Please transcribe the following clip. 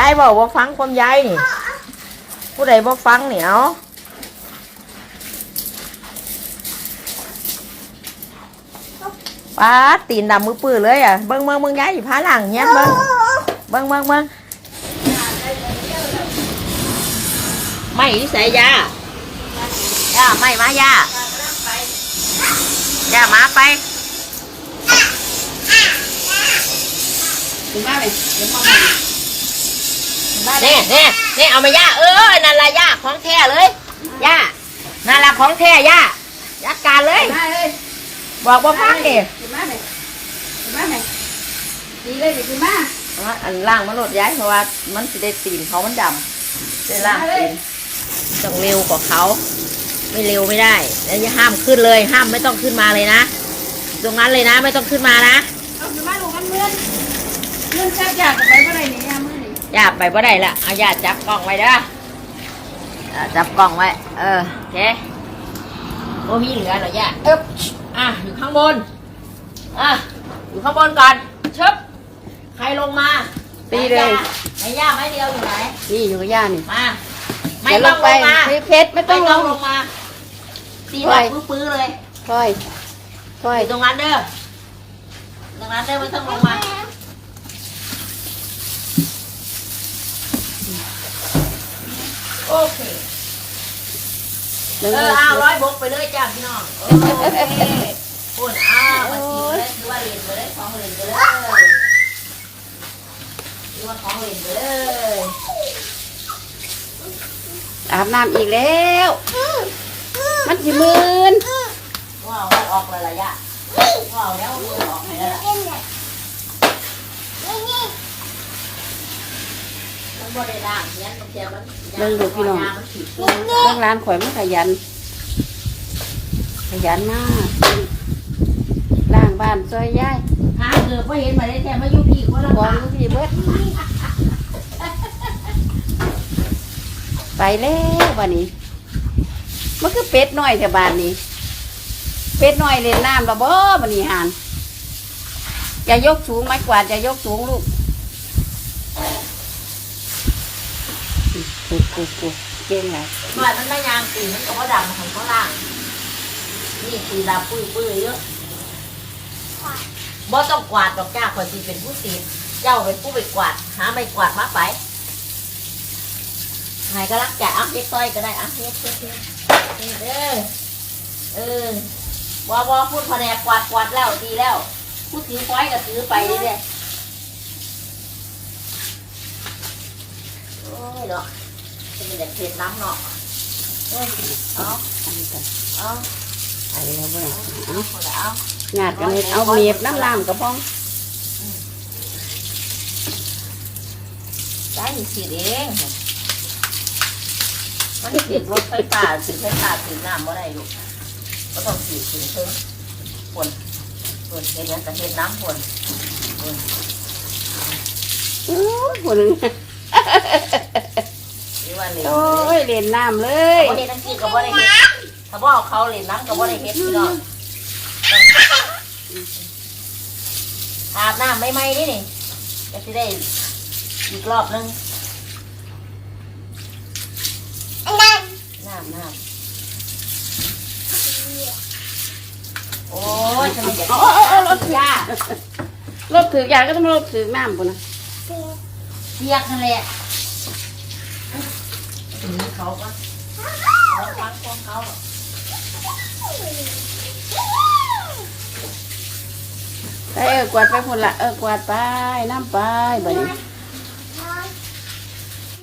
ยายบอกว่าฟังความยายนี่ ผู้ใดบ่ฟังเนี่ยเอาป้าดตีนดำมือปื้อเลยอะเบิ้งเบิ้งเบิ้งยายอยู่พาหลังเงี้ยเบิ้งเบิ้งเบิ้งเบิ้งไม่นิสัยยาย่าไม่มาย่าย่ามาไปถึงบ้านเลยเดี๋ยวมอง เนี่ยเนี่ยเนี่ยเอามาย่าเออนั่นละย่าของแท้เลยย่านั่นละของแท้ย่าจัดการเลย มาเลยบอกว่าฟังดิถึงบ้านเลยถึงบ้านเลยดีเลยถึงบ้านว่าอันล่างมันลดย้ายเพราะว่ามันสิได้ตีนเขามันดำได้ล่างตีนต้องเร็วกว่าเขาไม่เร็วไม่ได้แล้วอย่าห้ามขึ้นเลยห้ามไม่ต้องขึ้นมาเลยนะ ตรงนั้นเลยนะไม่ต้องขึ้นมานะเอาถึงบ้านลูกกันเงินเงินชักอยากไปเมื่อไรเนี่ยเมื่อไหร่อ ย่าไปบ่ได้ละเอาอย่าจับกล้องไว้เด้ออ่าจับกล้องไว้ เออโอเคโอ้มีเหลือเหรอย่าเอ๊บอะอยู่ข้างบน อะอยู่ข้างบนก่อนชึบใครลงมาตีเลยไหนย่าไหนย่าไม้เดียวอยู่ไหน นี่อยู่กับย่านี่มา ไม่เดี๋ยวลต้องงไปลงมาพี่เพชรไม่ต้องลงลงมาตีปล่แบอยบปื้อๆเลย ค่อยค่ออย ยู่ตรงนั้นเด้อตรงนั้นเด้อไม่ต้องลงมา โอเคเดินเอเลอยเอาร้อยบกไปเลยจ้าพี่น้อง โอเคปุ่นอ้าวมาทีเลยถือว่าเล่นไปเลยของเล่นไปเลยถือว่าของเล่นไปเลยอาบน้ำอีกแล้ว มันสิมืนว้าวมันออกเลยละยะว้าวแล้วมือออกไหนแล้วล่ะมัน บ่ได้ล้างเนี้ยมันเทียมันยามันผิดเรื่องร้านข่อยมันขยัน ขยันมากล่างบ้านซอยย่ายหาเกือบไม่เห็นมาได้แท้มาอยู่พี่คนละกองฝั่งลูกพี่เบิดไปแล้ววันนี้ มันคือเป็ดน้อยแถวบ้านนี้ เป็ดน้อยเล่นน้ำระเบ้อวันนี้หานอย่ายกสูงไม้กวาดอย่ายกสูงลูก กูกูกูเก่งเลยหน่อยมันไม่ยางตีมันก็บ่ดำของเขาล่าง นี่ตีดำปุ้ยปุ้ยเยอะบ่ต้องกวาดดอกจ้าคอยตีเป็นผู้ตีเจ้าเป็นผู้ไปกวาด หาไม่กวาดมาไปไหนก็รักจ่าอัพเฮ็ดต้อยก็ได้อัพเฮ็ดเฮ็ดเฮ็ดเฮ็ดเออเออบ่บ่พูดแผนกกวาดกวาดแล้วดีแล้วผู้ถือป้อยก็ถือไปเรื่อยๆโอ้ยเนาะจะมีแต่เผ็ดน้ำเนาะเอ้ยเอาเอาไปแล้วเว้ยเอาเอาเอาหยาดกันเฮ็ดเอาเมียบน้ำลามกระพองได้สิเองมันติดรถไฟฟ้าสิไฟฟ้าสิน้ำบ่ได้ลูกก็ต้องสีถึงเพิ่งฝนฝนเห็นยังแต่เห็นน้ำฝนฝนอู้หูนึง ว่าเหลวโอ้ยเล่นน้ำเลยบ่เห็นทั้งที่ก็บ่ได้เห็นถ้าบ่เอาเขาเหลนน้ำก็บ่ได้เห็นพี่น้องอาบน้ำไม่ไหมนี่นี่จะสิได้อีกรอบนึงน้ำน้ำโอ้ยทำไมจะโอ้โอ้โอ้รถถือจ้ารถถือยาก็ต้องรถถือน้ำปุ่นนะเปียกนั่นแหละ ถึงเขาก็เขาฟักของเขาไปเออกวาดไปพุ่นละเออกวาดไปน้ำไปบัดนี้